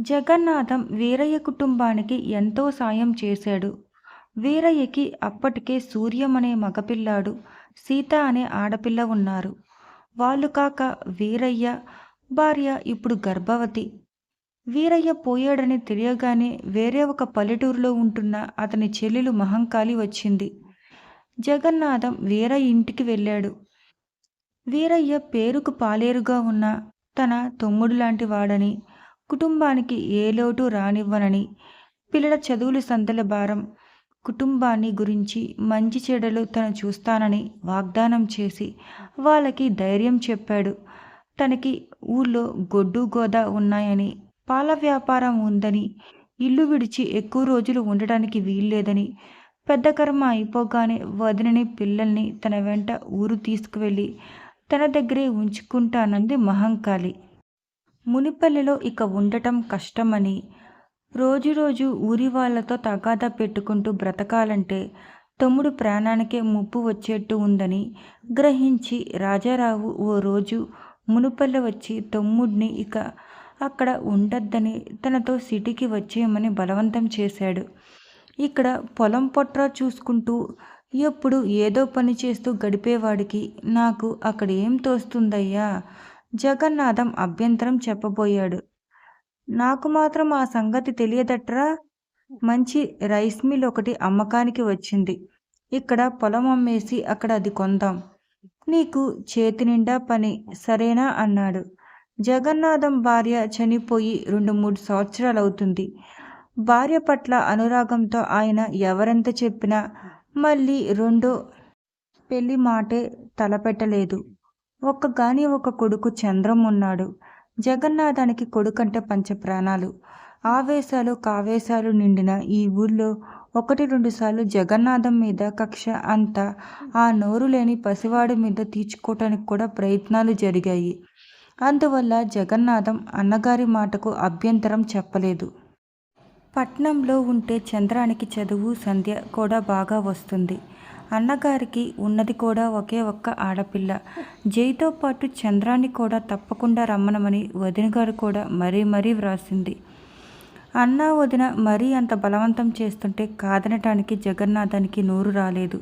జగన్నాథం వీరయ్య కుటుంబానికి ఎంతో సాయం చేశాడు. వీరయ్యకి అప్పటికే సూర్యం అనే మగపిల్లాడు సీత అనే ఆడపిల్ల ఉన్నారు. వాళ్ళు కాక వీరయ్య భార్య ఇప్పుడు గర్భవతి. వీరయ్య పోయాడని తెలియగానే వేరే ఒక పల్లెటూరులో ఉంటున్న అతని చెల్లెలు మహంకాళి వచ్చింది. జగన్నాథం వీరయ్య ఇంటికి వెళ్ళాడు. వీరయ్య పేరుకు పాలేరుగా ఉన్న తన తమ్ముడు లాంటి వాడని కుటుంబానికి ఏ లోటు రానివ్వనని పిల్లల చదువులు సందల భారం కుటుంబాన్ని గురించి మంచి చెడలు తను చూస్తానని వాగ్దానం చేసి వాళ్ళకి ధైర్యం చెప్పాడు. తనకి ఊళ్ళో గొడ్డు గోద ఉన్నాయని పాల వ్యాపారం ఉందని ఇల్లు విడిచి ఎక్కువ రోజులు ఉండడానికి వీల్లేదని పెద్ద కర్మ అయిపోగానే వదినని పిల్లల్ని తన వెంట ఊరు తీసుకువెళ్ళి తన దగ్గరే ఉంచుకుంటానంది మహంకాళి. మునిపల్లెలో ఇక ఉండటం కష్టమని రోజురోజు ఊరి వాళ్ళతో తగాదా పెట్టుకుంటూ బ్రతకాలంటే తమ్ముడు ప్రాణానికే ముప్పు వచ్చేట్టు ఉందని గ్రహించి రాజారావు ఓ రోజు మునుపల్లి వచ్చి తమ్ముడిని ఇక అక్కడ ఉండొద్దని తనతో సిటీకి వచ్చేయమని బలవంతం చేశాడు. ఇక్కడ పొలం పొట్ర చూసుకుంటూ ఎప్పుడు ఏదో పని చేస్తూ గడిపేవాడికి నాకు అక్కడ ఏం తోస్తుందయ్యా? జగన్నాథం అభ్యంతరం చెప్పబోయాడు. నాకు మాత్రం ఆ సంగతి తెలియదట్రా? మంచి రైస్ మిల్ ఒకటి అమ్మకానికి వచ్చింది. ఇక్కడ పొలం అమ్మేసి అక్కడ అది కొందాం. నీకు చేతి నిండా పని సరేనా? అన్నాడు. జగన్నాథం భార్య చనిపోయి రెండు మూడు సంవత్సరాలు అవుతుంది భార్య పట్ల అనురాగంతో ఆయన ఎవరెంత చెప్పినా మళ్ళీ రెండో పెళ్ళి మాటే తలపెట్టలేదు. ఒక్కగాని ఒక కొడుకు చంద్రం ఉన్నాడు. జగన్నాథానికి కొడుకంటే పంచ ప్రాణాలు ఆవేశాలు కావేశాలు నిండిన ఈ ఊళ్ళో ఒకటి రెండు సార్లు జగన్నాథం మీద కక్ష అంతా ఆ నోరు లేని పసివాడి మీద తీర్చుకోవటానికి కూడా ప్రయత్నాలు జరిగాయి. అందువల్ల జగన్నాథం అన్నగారి మాటకు అభ్యంతరం చెప్పలేదు. పట్నంలో ఉంటే చంద్రానికి చదువు సంధ్య కూడా బాగా వస్తుంది. అన్నగారికి ఉన్నది కూడా ఒకే ఒక్క ఆడపిల్ల. జైతో పాటు చంద్రాన్ని కూడా తప్పకుండా రమ్మనమని వదిన గారు కూడా మరీ మరీ వ్రాసింది. అన్న వదిన మరీ అంత బలవంతం చేస్తుంటే కాదనటానికి జగన్నాథానికి నోరు రాలేదు.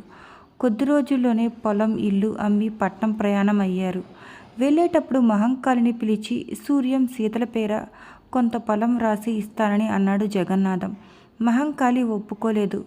కొద్ది రోజుల్లోనే పొలం ఇల్లు అమ్మి పట్నం ప్రయాణం అయ్యారు. వెళ్ళేటప్పుడు మహంకాళిని పిలిచి సూర్యం సీతల పేర కొంత పొలం రాసి ఇస్తానని అన్నాడు జగన్నాథం. మహంకాళి ఒప్పుకోలేదు.